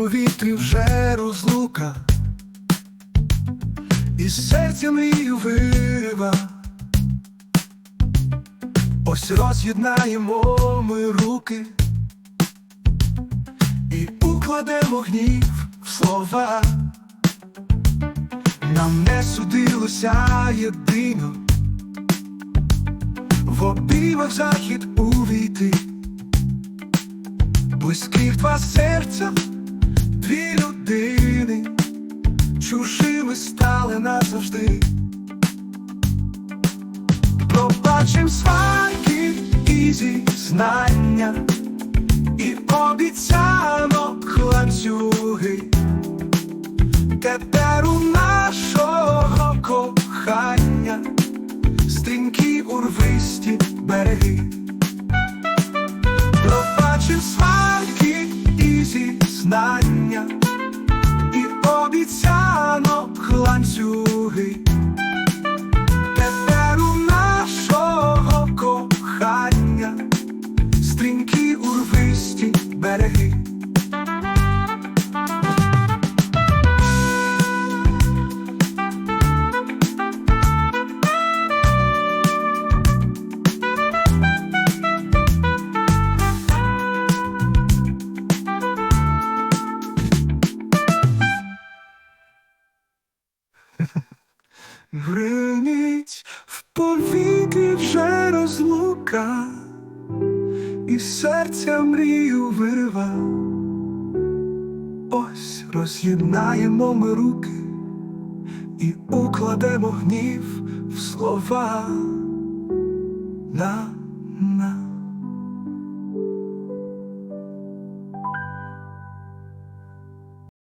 повітрі вже розлука, і серця мій вирива, ось роз'єднаємо ми руки. І укладемо гнів в слова, нам не судилося єдино, в обіймах захід увійти. Близьких два серця дві людини, чужими стали назавжди. Пробачим сварки і зізнання, і обіцянок ланцюги. Тепер у нашого кохання стрімкі урвисті береги. Пробачив сварки і зізнання, Гриміть в повітрі вже розлука, і серця мрію вирва. Ось роз'єднаємо ми руки і укладемо гнів в слова. Нам